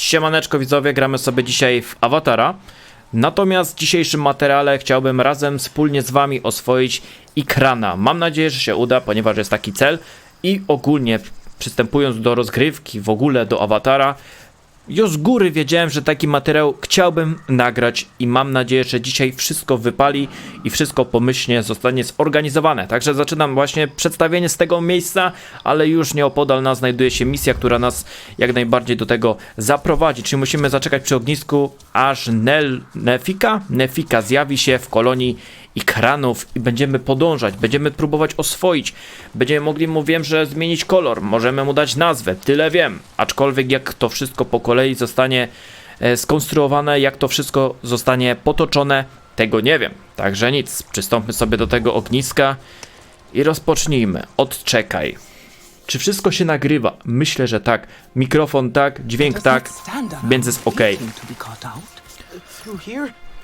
Siemaneczko widzowie, gramy sobie dzisiaj w Awatara. Natomiast w dzisiejszym materiale chciałbym razem wspólnie z wami oswoić Ikrana. Mam nadzieję, że się uda, ponieważ jest taki cel. I ogólnie przystępując do rozgrywki, w ogóle do Awatara, już z góry wiedziałem, że taki materiał chciałbym nagrać i mam nadzieję, że dzisiaj wszystko wypali i wszystko pomyślnie zostanie zorganizowane. Także zaczynam właśnie przedstawienie z tego miejsca, ale już nieopodal nas znajduje się misja, która nas jak najbardziej do tego zaprowadzi. Czyli musimy zaczekać przy ognisku, aż Nel, Nefika? Nefika zjawi się w kolonii ikranów i będziemy podążać, będziemy próbować oswoić, będziemy mogli mu wiem, że zmienić kolor, możemy mu dać nazwę, tyle wiem, aczkolwiek jak to wszystko po kolei zostanie e, skonstruowane, jak to wszystko zostanie potoczone, tego nie wiem, także nic, przystąpmy sobie do tego ogniska i rozpocznijmy, odczekaj. Czy wszystko się nagrywa? Myślę, że tak. Mikrofon tak, dźwięk tak, więc jest ok.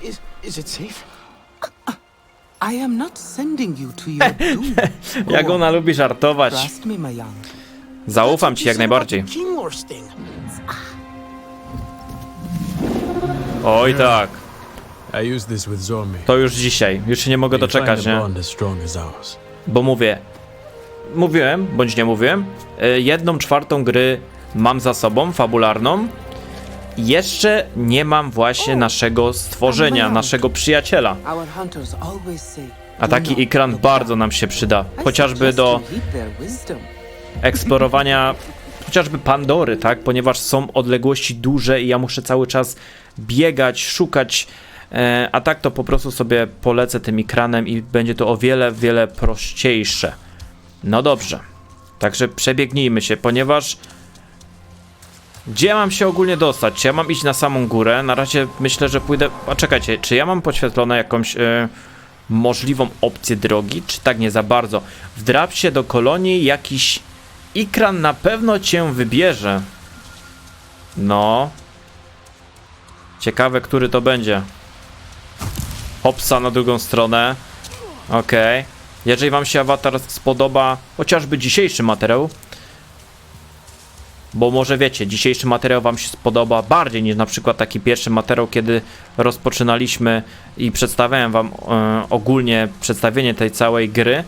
Is is it safe? I am not sending you to your doom. Jak ona lubi żartować. Trust me, my young. Zaufam ci jak najbardziej. Oj tak, I used this with Zormi. to już dzisiaj. Już się nie mogę doczekać, nie? Bo mówię, mówiłem, bądź nie mówiłem, y, jedną czwartą gry mam za sobą, fabularną. Jeszcze nie mam właśnie naszego stworzenia, naszego przyjaciela. A "Do taki ekran bardzo down." nam się przyda. Chociażby do eksplorowania chociażby Pandory, tak? Ponieważ są odległości duże i ja muszę cały czas biegać, szukać. E, a tak to po prostu sobie polecę tym ekranem i będzie to o wiele, wiele prościejsze. No dobrze. Także przebiegnijmy się, ponieważ gdzie mam się ogólnie dostać? Czy ja mam iść na samą górę? Na razie myślę, że pójdę. A czekajcie, czy ja mam podświetlone jakąś e, możliwą opcję drogi? Czy tak nie za bardzo? Wdrap się do kolonii jakiś Ikran na pewno cię wybierze. No. Ciekawe, który to będzie. Hopsa na drugą stronę. Okej. Jeżeli wam się awatar spodoba, chociażby dzisiejszy materiał, bo może wiecie, dzisiejszy materiał wam się spodoba bardziej niż na przykład taki pierwszy materiał, kiedy rozpoczynaliśmy i przedstawiałem wam e, ogólnie przedstawienie tej całej gry,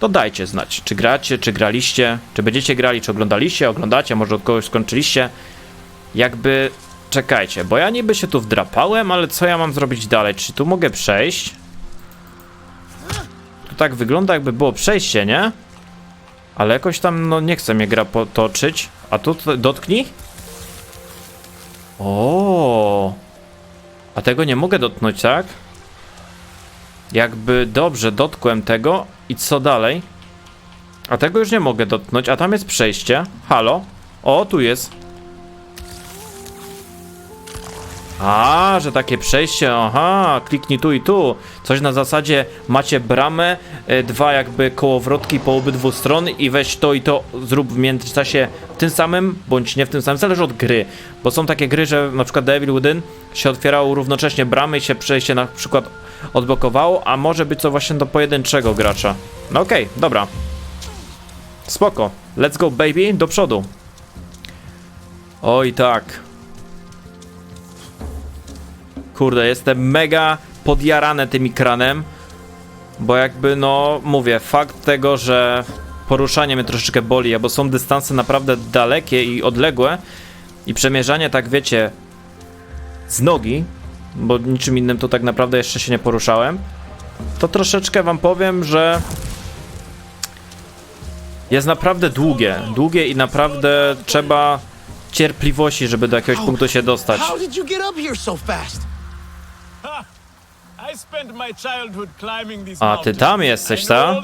to dajcie znać, czy gracie, czy graliście, czy będziecie grali, czy oglądaliście, oglądacie, może od kogoś skończyliście. Jakby, czekajcie, bo ja niby się tu wdrapałem, ale co ja mam zrobić dalej? Czy tu mogę przejść? Tu tak wygląda, jakby było przejście, nie? Ale jakoś tam, no nie chce mnie gra potoczyć. A tu dotknij? O, A tego nie mogę dotknąć, tak? Jakby dobrze dotkłem tego i co dalej? A tego już nie mogę dotknąć, a tam jest przejście. Halo? O, tu jest. A, że takie przejście, aha, kliknij tu i tu. Coś na zasadzie macie bramę, y, dwa jakby kołowrotki po obydwu stron i weź to i to zrób w międzyczasie w tym samym, bądź nie w tym samym, zależy od gry. Bo są takie gry, że na przykład Devil Within się otwierało równocześnie bramy i się przejście na przykład odblokowało, a może być to właśnie do pojedynczego gracza. No okej, dobra. Spoko. Let's go baby, do przodu. Oj tak. Kurde, jestem mega podjarany tym ekranem, bo jakby no, mówię, fakt tego, że poruszanie mnie troszeczkę boli, bo są dystanse naprawdę dalekie i odległe i przemierzanie, tak wiecie, z nogi, bo niczym innym to tak naprawdę jeszcze się nie poruszałem, to troszeczkę wam powiem, że jest naprawdę długie, długie i naprawdę trzeba cierpliwości, żeby do jakiegoś punktu się dostać. How did you get up here so fast? A, ty mountains. tam jesteś, I know ta?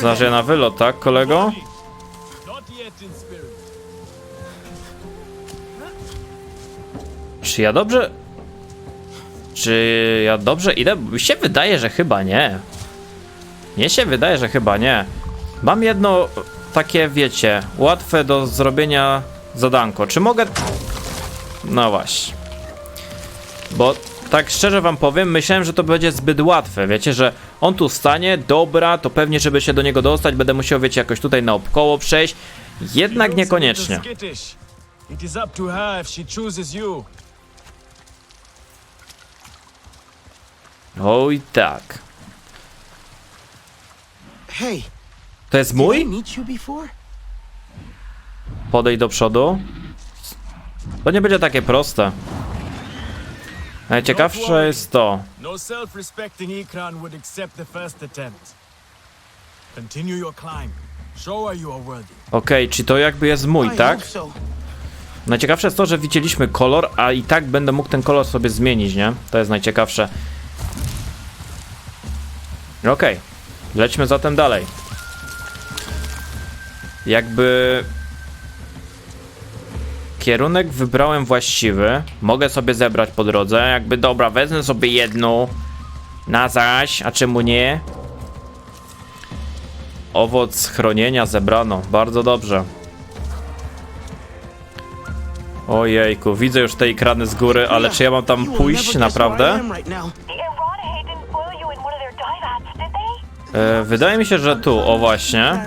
Znaczy then. na wylot, tak, kolego? Czy ja dobrze... Czy ja dobrze idę? Mi się wydaje, że chyba nie. Mnie się wydaje, że chyba nie. Mam jedno takie, wiecie, łatwe do zrobienia zadanko. Czy mogę... No właśnie. Bo tak szczerze wam powiem, myślałem, że to będzie zbyt łatwe. Wiecie, że on tu stanie, dobra, to pewnie, żeby się do niego dostać, będę musiał, wiecie, jakoś tutaj naokoło przejść. Jednak niekoniecznie. Oj tak. Hey, To jest mój? Podejdź do przodu. To nie będzie takie proste. Najciekawsze jest to. No self-respecting Ikran would accept the first attempt. Continue your climb. Show her you are worthy. Okej, czy to jakby jest mój, tak? Najciekawsze jest to, że widzieliśmy kolor, a i tak będę mógł ten kolor sobie zmienić, nie? To jest najciekawsze. Okej, lećmy zatem dalej. Jakby... Kierunek wybrałem właściwy. Mogę sobie zebrać po drodze. Jakby dobra, wezmę sobie jedną. Na zaś, a czemu nie? Owoc chronienia zebrano. Bardzo dobrze. Ojejku, widzę już te ekrany z góry, ale czy ja mam tam pójść naprawdę? E, wydaje mi się, że tu, o właśnie.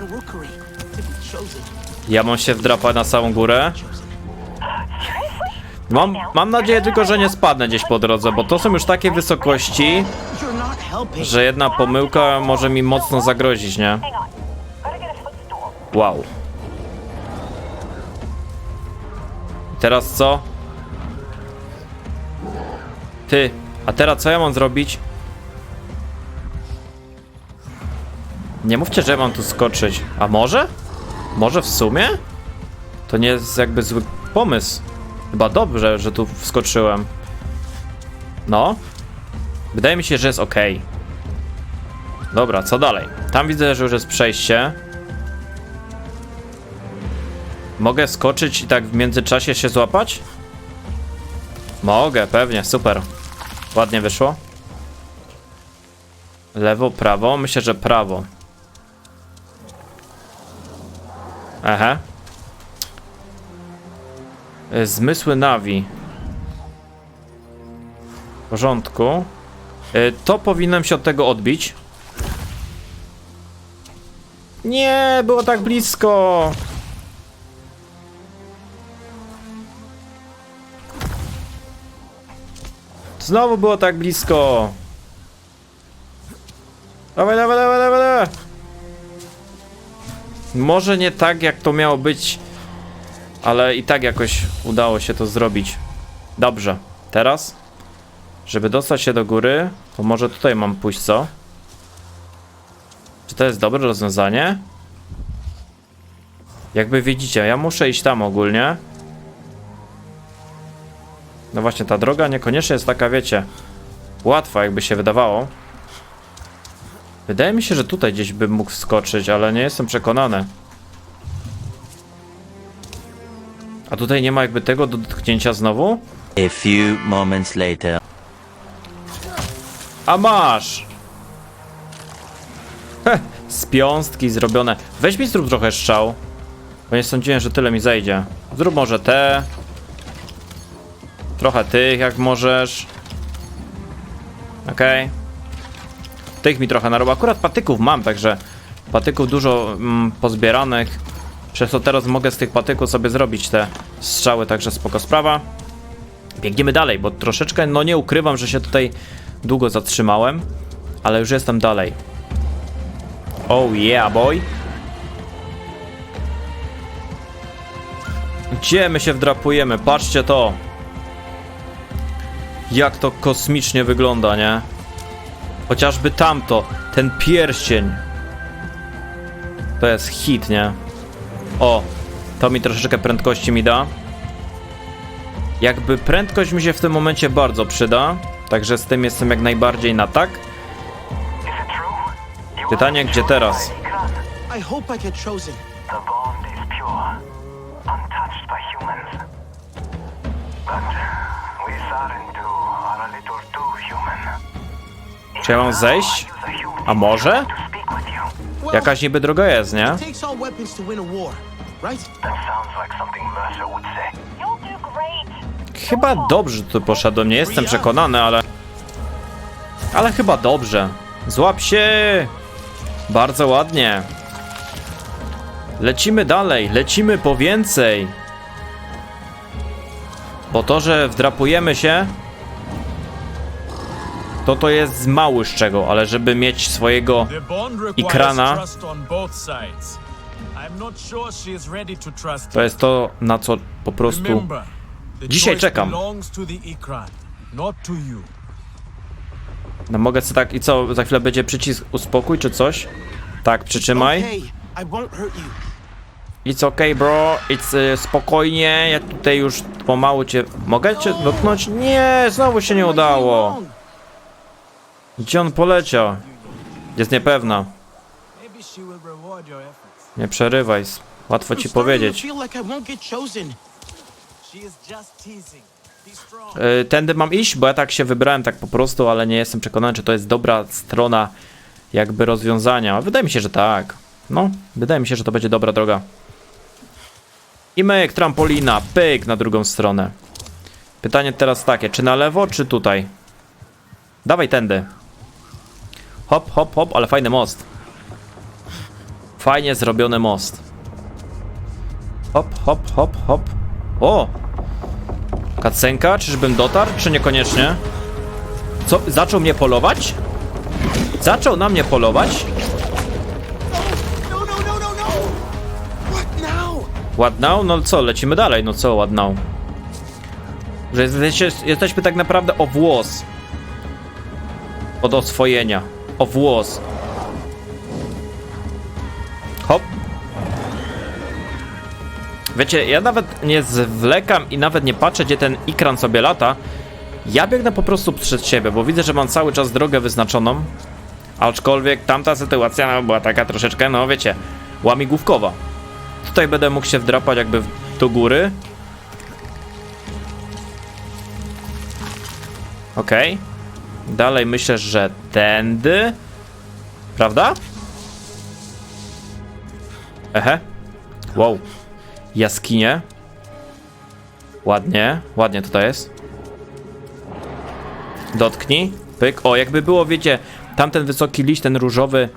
Ja mam się wdrapać na samą górę. Mam, mam nadzieję tylko, że nie spadnę gdzieś po drodze, bo to są już takie wysokości, że jedna pomyłka może mi mocno zagrozić, nie? Wow. Teraz co? Ty, a teraz co ja mam zrobić? Nie mówcie, że mam tu skoczyć. A może? Może w sumie? To nie jest jakby zły pomysł. Chyba dobrze, że tu wskoczyłem. No. Wydaje mi się, że jest ok. Dobra, co dalej? Tam widzę, że już jest przejście. Mogę skoczyć i tak w międzyczasie się złapać? Mogę, pewnie, super. Ładnie wyszło. Lewo, prawo? Myślę, że prawo. Aha. Y, Zmysły Navi. W porządku. Y, To powinienem się od tego odbić. Nie, było tak blisko. Znowu było tak blisko. Dawaj, dawaj, dawaj, dawaj, dawaj. Może nie tak, jak to miało być, ale i tak jakoś udało się to zrobić. Dobrze, teraz, żeby dostać się do góry, to może tutaj mam pójść, co? Czy to jest dobre rozwiązanie? Jakby widzicie, ja muszę iść tam ogólnie. No właśnie, ta droga niekoniecznie jest taka, wiecie, łatwa, jakby się wydawało. Wydaje mi się, że tutaj gdzieś bym mógł wskoczyć, ale nie jestem przekonany. A tutaj nie ma jakby tego do dotknięcia znowu? A few moments later. A masz! Heh, z piąstki zrobione. Weź mi zrób trochę strzał. Bo nie sądziłem, że tyle mi zejdzie. Zrób może te. Trochę tych, jak możesz. Okej. Tych mi trochę narobił. Akurat patyków mam, także patyków dużo mm, pozbieranych. Przez to teraz mogę z tych patyków sobie zrobić te strzały, także spoko sprawa. Biegniemy dalej, bo troszeczkę, no nie ukrywam, że się tutaj długo zatrzymałem, ale już jestem dalej. Oh yeah, boy. Gdzie my się wdrapujemy? Patrzcie to. Jak to kosmicznie wygląda, nie? Chociażby tamto, ten pierścień. To jest hit, nie? O, to mi troszeczkę prędkości mi da. Jakby prędkość mi się w tym momencie bardzo przyda, także z tym jestem jak najbardziej na tak. Pytanie, gdzie teraz? Czy ja mam zejść? A może? Jakaś niby droga jest, nie? Chyba dobrze tu poszedłem, nie jestem przekonany, ale... Ale chyba dobrze. Złap się! Bardzo ładnie. Lecimy dalej, lecimy po więcej. Bo to, że wdrapujemy się, to to jest z mały z czego, ale żeby mieć swojego Ikrana. to jest to, na co po prostu. Dzisiaj czekam. No mogę sobie tak. I co, za chwilę będzie przycisk uspokój czy coś? Tak, przytrzymaj. It's okay, bro. It's y, spokojnie. Ja tutaj już pomału cię. Mogę cię dotknąć? Nie, znowu się nie udało. Gdzie on poleciał? Jest niepewna. Nie przerywaj. Łatwo ci powiedzieć. feel like I won't get chosen. She is just teasing. Be strong. Y, tędy mam iść, bo ja tak się wybrałem tak po prostu, ale nie jestem przekonany, czy to jest dobra strona jakby rozwiązania. Wydaje mi się, że tak. No, wydaje mi się, że to będzie dobra droga. I myk, trampolina, pyk na drugą stronę. Pytanie teraz takie, czy na lewo, czy tutaj? Dawaj tędy. Hop, hop, hop, ale fajny most. Fajnie zrobiony most. Hop, hop, hop, hop. O! Kacenka, czyżbym dotarł, czy niekoniecznie? Co, zaczął mnie polować? Zaczął na mnie polować? No, no, no, no, no! What now? Ładnał? No co, lecimy dalej, no co ładnał? Że jesteście, jesteśmy tak naprawdę o włos. Od oswojenia. O włos. Hop. Wiecie, ja nawet nie zwlekam i nawet nie patrzę, gdzie ten ikran sobie lata. Ja biegnę po prostu przed siebie, bo widzę, że mam cały czas drogę wyznaczoną. Aczkolwiek tamta sytuacja no, była taka troszeczkę, no wiecie, łamigłówkowa. Tutaj będę mógł się wdrapać jakby do góry. Okej. Dalej myślę, że tędy. Prawda? Ehe. Wow. Jaskinie. Ładnie, ładnie tutaj jest. Dotknij. Pyk. O, jakby było, wiecie, tamten wysoki liść, ten różowy,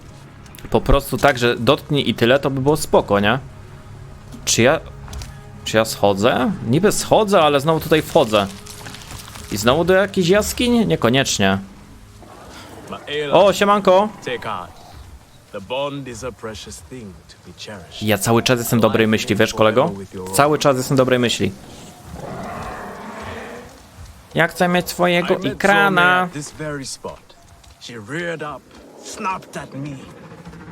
po prostu tak, że dotknij i tyle, to by było spoko, nie? Czy ja... Czy ja schodzę? Niby schodzę, ale znowu tutaj wchodzę. I znowu do jakiejś jaskini? Niekoniecznie. O, siemanko! Ja cały czas jestem dobrej myśli, wiesz kolego? Cały czas jestem dobrej myśli. Ja chcę mieć swojego ekrana. at this very spot. She reared up, snapped at me.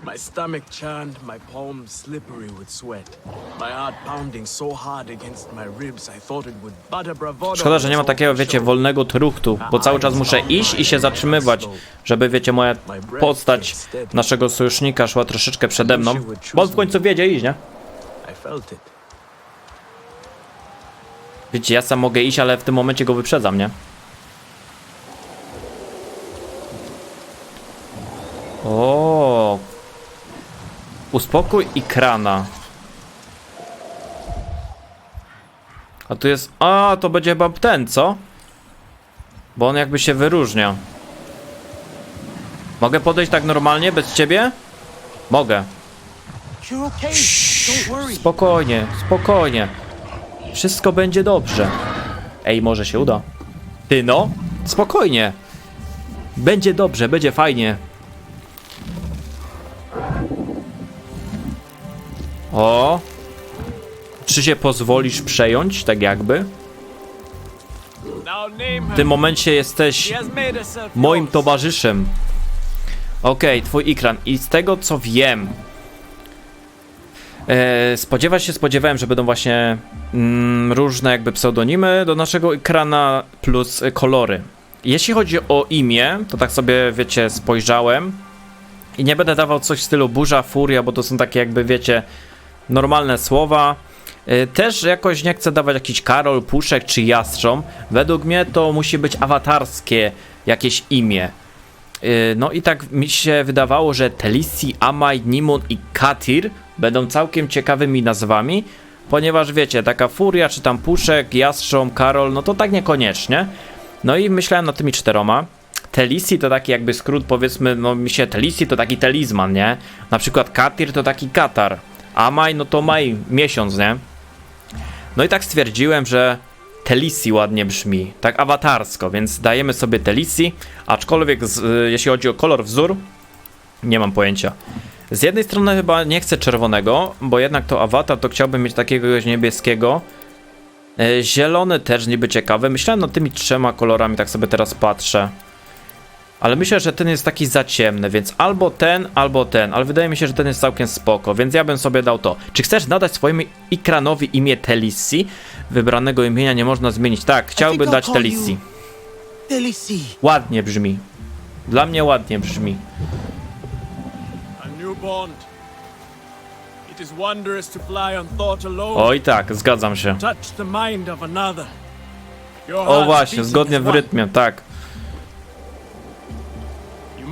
My stomach churned, my palms slippery with sweat. My heart pounding so hard against my ribs, I thought it would butter bravado. Szkoda, że nie ma takiego, wiecie, wolnego truchtu, bo cały czas muszę iść i się zatrzymywać, żeby, wiecie, moja postać naszego sojusznika szła troszeczkę przede mną, bo on w końcu wiedzie iść, nie? Wiecie, ja sam mogę iść, ale w tym momencie go wyprzedzam, nie? O. Uspokój i krana. A tu jest. A, to będzie chyba ten, co? Bo on jakby się wyróżnia. Mogę podejść tak normalnie, bez ciebie? Mogę. Spokojnie, spokojnie. Wszystko będzie dobrze. Ej, może się uda. Ty no, spokojnie. Będzie dobrze, będzie fajnie. O. Czy się pozwolisz przejąć, tak jakby? W tym momencie jesteś moim towarzyszem. Okej, twój ekran. I z tego co wiem. E, się spodziewałem, że będą właśnie mm, różne jakby pseudonimy do naszego ekrana plus kolory. Jeśli chodzi o imię, to tak sobie wiecie, spojrzałem i nie będę dawał coś w stylu burza, furia, bo to są takie jakby wiecie, normalne słowa. E, Też jakoś nie chcę dawać jakiś Karol, Puszek czy Jastrząb. Według mnie to musi być awatarskie jakieś imię. Yy, No i tak mi się wydawało, że Telisi, Amaj, Nimun i Katir będą całkiem ciekawymi nazwami, ponieważ wiecie, taka Furia, czy tam Puszek, Jastrząb, Karol, no to tak niekoniecznie. No i myślałem nad tymi czteroma. Telisi to taki jakby skrót, powiedzmy, no mi się Telisi to taki talizman, nie? Na przykład Katir to taki Katar. A maj, no to maj, miesiąc, nie? No i tak stwierdziłem, że Telisi ładnie brzmi, tak awatarsko, więc dajemy sobie Telisi, aczkolwiek z, y, jeśli chodzi o kolor wzór, nie mam pojęcia. Z jednej strony chyba nie chcę czerwonego, bo jednak to awatar to chciałbym mieć takiego niebieskiego. E, Zielony też niby ciekawy. Myślałem nad tymi trzema kolorami, tak sobie teraz patrzę. Ale myślę, że ten jest taki za ciemny, więc albo ten, albo ten. Ale wydaje mi się, że ten jest całkiem spoko, więc ja bym sobie dał to. Czy chcesz nadać swojemu ekranowi imię Telissi? Wybranego imienia nie można zmienić. Tak, chciałbym dać Telissi. Delisy. Ładnie brzmi. Dla mnie ładnie brzmi. Oj tak, zgadzam się. O właśnie, zgodnie w rytmie, tak.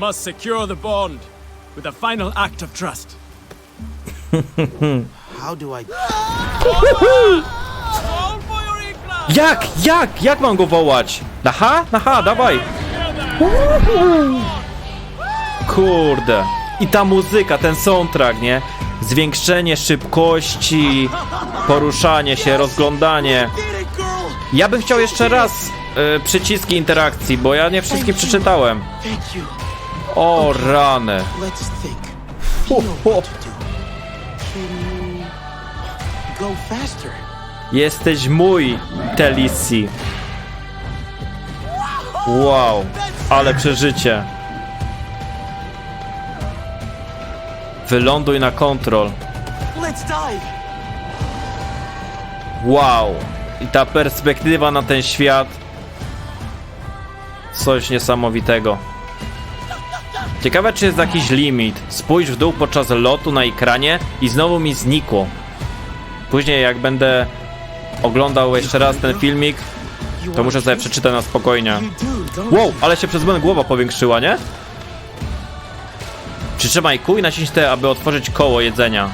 Must secure the bond with a final act of trust. How do I? Jak? Jak? Jak mam go wołać? Na H? Na H, dawaj! Kurde. I ta muzyka, ten soundtrack, nie? Zwiększenie szybkości, poruszanie się, rozglądanie. Ja bym chciał jeszcze raz y, przyciski interakcji, bo ja nie wszystkie przeczytałem. O rany. Ho, ho. Jesteś mój, Telisi. Wow, ale przeżycie. Wyląduj na kontrol. Wow. I ta perspektywa na ten świat. Coś niesamowitego. Ciekawe, czy jest jakiś limit. Spójrz w dół podczas lotu na ekranie i znowu mi znikło. Później, jak będę oglądał jeszcze raz ten filmik, to muszę sobie przeczytać na spokojnie. Wow, ale się przez moment głowa powiększyła, nie? Przytrzymaj kół i naciśnij T, aby otworzyć koło jedzenia.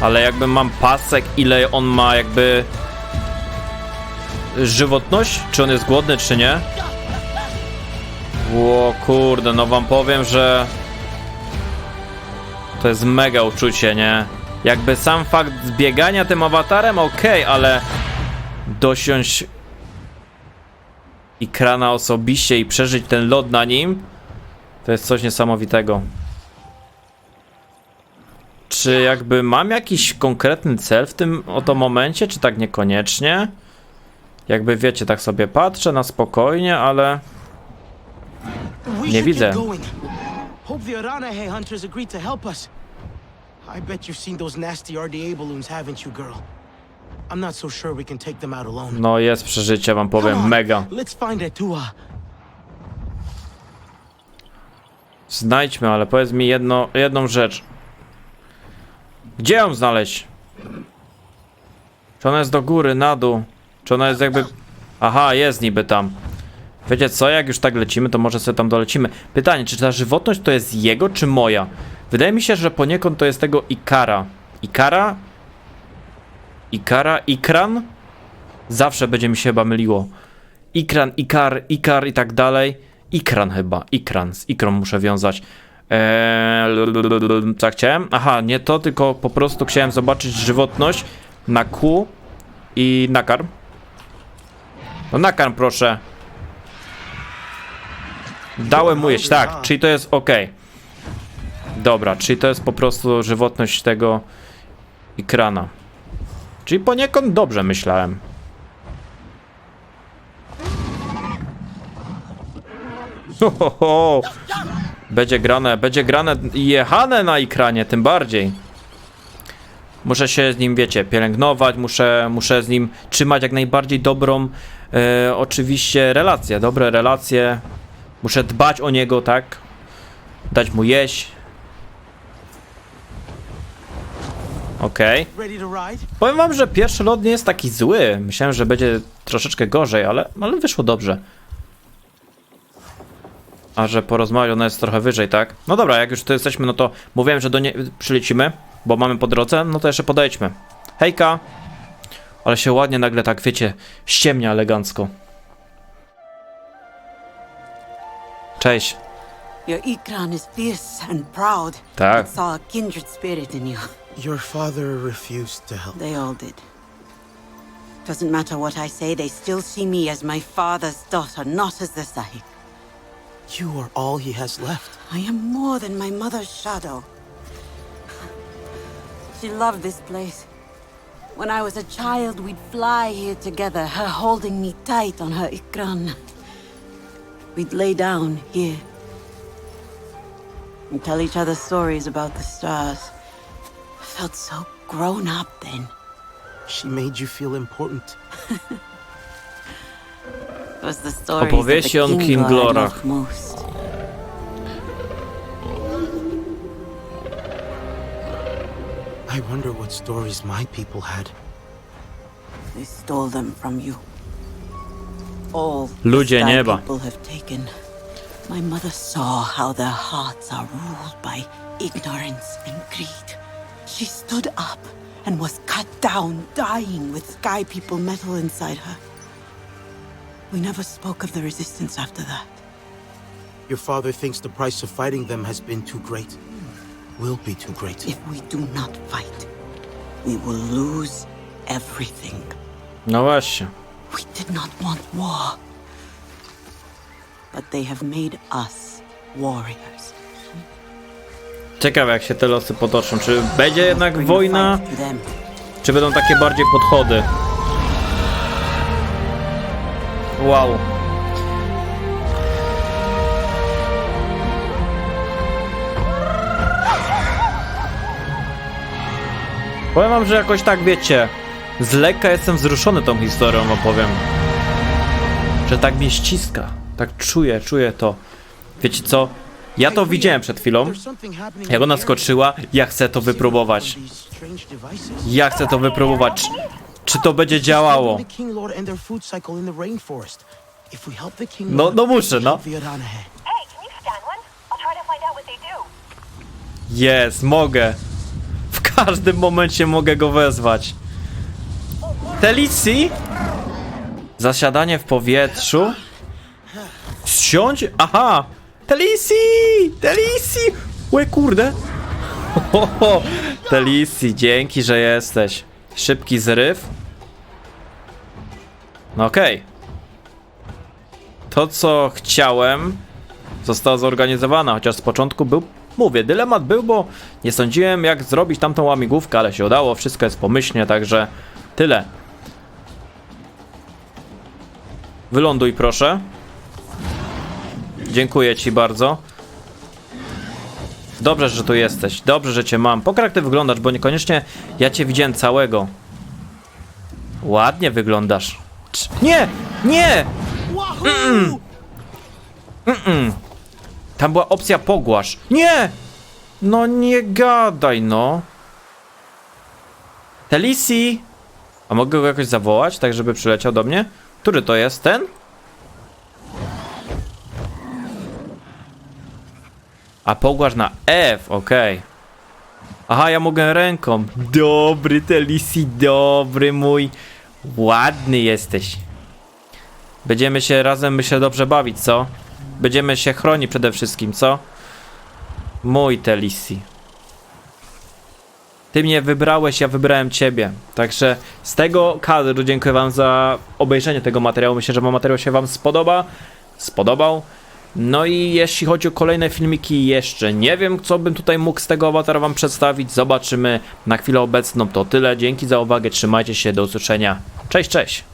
Ale jakby mam pasek, ile on ma jakby... Żywotność? Czy on jest głodny, czy nie? Ło, kurde, no wam powiem, że... To jest mega uczucie, nie? Jakby sam fakt zbiegania tym awatarem, okej, ale dosiąść ekrana osobiście i przeżyć ten lot na nim, to jest coś niesamowitego. Czy jakby mam jakiś konkretny cel w tym oto momencie, czy tak niekoniecznie? Jakby wiecie, tak sobie patrzę na spokojnie, ale Nie widzę. Hope the Aranahe hunters agreed to help us. I bet you've seen those nasty RDA balloons, haven't you, girl? I'm not so sure we can take them out alone. no jest przeżycie, wam powiem, mega. Let's find Atua. Znajdźmy, ale powiedz mi jedno, jedną rzecz. Gdzie ją znaleźć? Czy ona jest do góry, na dół? Czy ona jest jakby... Aha, jest niby tam. Wiecie co, jak już tak lecimy, to może sobie tam dolecimy. Pytanie, czy ta żywotność to jest jego, czy moja? Wydaje mi się, że poniekąd to jest tego Ikara. Ikara? Ikara? Ikran? Zawsze będzie mi się chyba myliło. Ikran, Ikar, Ikar i tak dalej. Ikran chyba, Ikran, z Ikrą muszę wiązać. Eee, co chciałem? Aha, nie to, tylko po prostu chciałem zobaczyć żywotność na Q i nakarm. No nakarm proszę. Dałem mu jeść, tak, czyli to jest ok. Dobra, czyli to jest po prostu żywotność tego ekrana. Czyli poniekąd dobrze myślałem. Ho, ho, ho. Będzie grane, będzie grane jechane na ekranie, tym bardziej. Muszę się z nim, wiecie, pielęgnować, muszę, muszę z nim trzymać jak najbardziej dobrą, e, oczywiście, relację, dobre relacje. Muszę dbać o niego, tak? Dać mu jeść. Okej. Ride? Powiem wam, że pierwszy lot nie jest taki zły. Myślałem, że będzie troszeczkę gorzej, ale, ale wyszło dobrze. A że porozmawiać ona jest trochę wyżej, tak? No dobra, jak już tu jesteśmy, no to mówiłem, że do niej przylecimy, bo mamy po drodze, no to jeszcze podejdźmy. Hejka! Ale się ładnie nagle tak, wiecie, ściemnia elegancko. Cześć. Your Ikran is fierce and proud. Tak. I saw a kindred spirit in you. Your father refused to help. They all did. Doesn't matter what I say, they still see me as my father's daughter, not as the Sahib. You are all he has left. I am more than my mother's shadow. She loved this place. When I was a child, we'd fly here together, her holding me tight on her ikran. We'd lay down here and tell each other stories about the stars. I felt so grown up then. She made you feel important. It was the stories of Opowieści the o Kinglor I loved most. I wonder what stories my people had. They stole them from you. All the Ludzie Sky nieba. people have taken. My mother saw how their hearts are ruled by ignorance and greed. She stood up and was cut down, dying with Sky People metal inside her. We never spoke of the resistance after that. Your father thinks the price of fighting them has been too great. Will be too great. If we do not fight, we will lose everything. No właśnie. We did not want war. But they have made us warriors. Ciekawe jak się te losy potoczą. Czy będzie jednak wojna, czy będą takie bardziej podchody? Wow. Powiem wam, że jakoś tak wiecie, z lekka jestem wzruszony tą historią, opowiem. Że tak mnie ściska, tak czuję, czuję to. Wiecie co? Ja to widziałem przed chwilą. Jak ona skoczyła, ja chcę to wypróbować. Ja chcę to wypróbować. Czy, czy to będzie działało? No, no muszę, no. Jest, mogę. W każdym momencie mogę go wezwać. Telici? Zasiadanie w powietrzu? Zsiądź? Aha! Telici! Telici! Łe kurde! Ho, ho. Telici, dzięki, że jesteś. Szybki zryw. No okej. To, co chciałem, została zorganizowana, chociaż z początku był, mówię, dylemat był, bo nie sądziłem jak zrobić tamtą łamigłówkę, ale się udało, wszystko jest pomyślnie, także tyle. Wyląduj proszę. Dziękuję ci bardzo. Dobrze, że tu jesteś. Dobrze, że cię mam. Pokaż jak ty wyglądasz, bo niekoniecznie ja cię widziałem całego. Ładnie wyglądasz. Nie! Nie! Wahoo! Tam była opcja pogłasz. Nie! No nie gadaj, no. Telisi! A mogę go jakoś zawołać, tak żeby przyleciał do mnie? Który to jest? Ten? A pogłasz na F, okej. Aha, ja mogę ręką. Dobry Telisi, dobry mój. Ładny jesteś. Będziemy się razem, myślę, dobrze bawić, co? Będziemy się chronić przede wszystkim, co? Mój Telisi. Ty mnie wybrałeś, ja wybrałem ciebie. Także z tego kadru dziękuję wam za obejrzenie tego materiału. Myślę, że materiał się wam spodoba. Spodobał. No i jeśli chodzi o kolejne filmiki, jeszcze nie wiem, co bym tutaj mógł z tego awatara wam przedstawić. Zobaczymy. Na chwilę obecną to tyle. Dzięki za uwagę, trzymajcie się, do usłyszenia. Cześć, cześć!